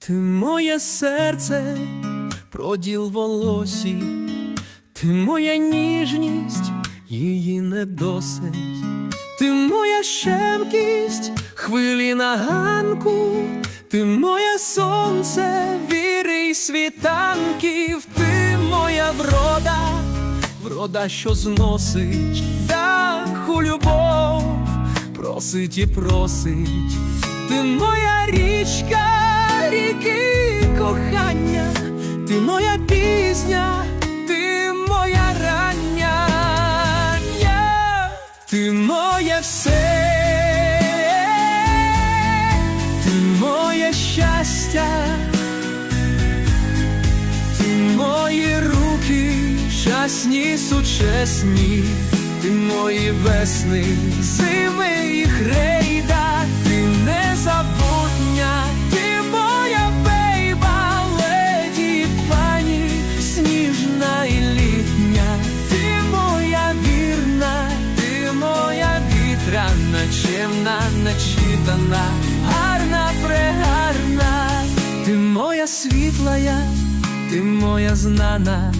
Ти моє серце, проділ волосі, ти моя ніжність, її не досить, ти моя щемкість, хвилі на ганку, ти моє сонце, віри й світанків, ти моя врода, врода, що зносить дах у любов, просить і просить, ти моя річка, кохання, ти моя пісня, ти моя рання, Я- ти моє все, ти моє щастя, ти мої руки, щасні, сучесні, ти мої весни, зими і грейда, чемна, гарна, прегарна, ти моя світлая, ти моя знана.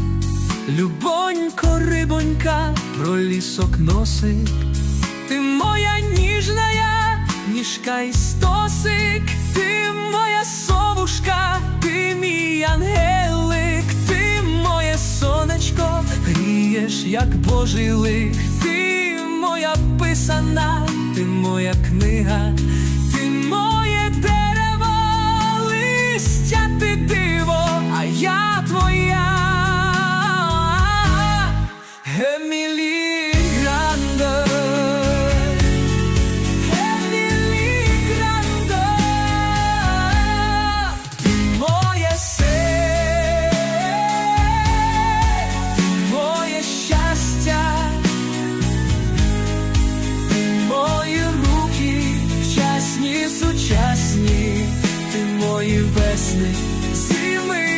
Любонько, рибонька, про лісок носик, ти моя ніжная, ніжка і стосик, ти моя совушка, ти мій ангелик, ти моє сонечко, грієш, як божий лик, ти моя писана, ти моя книга, сучасні, ти мої весни зими.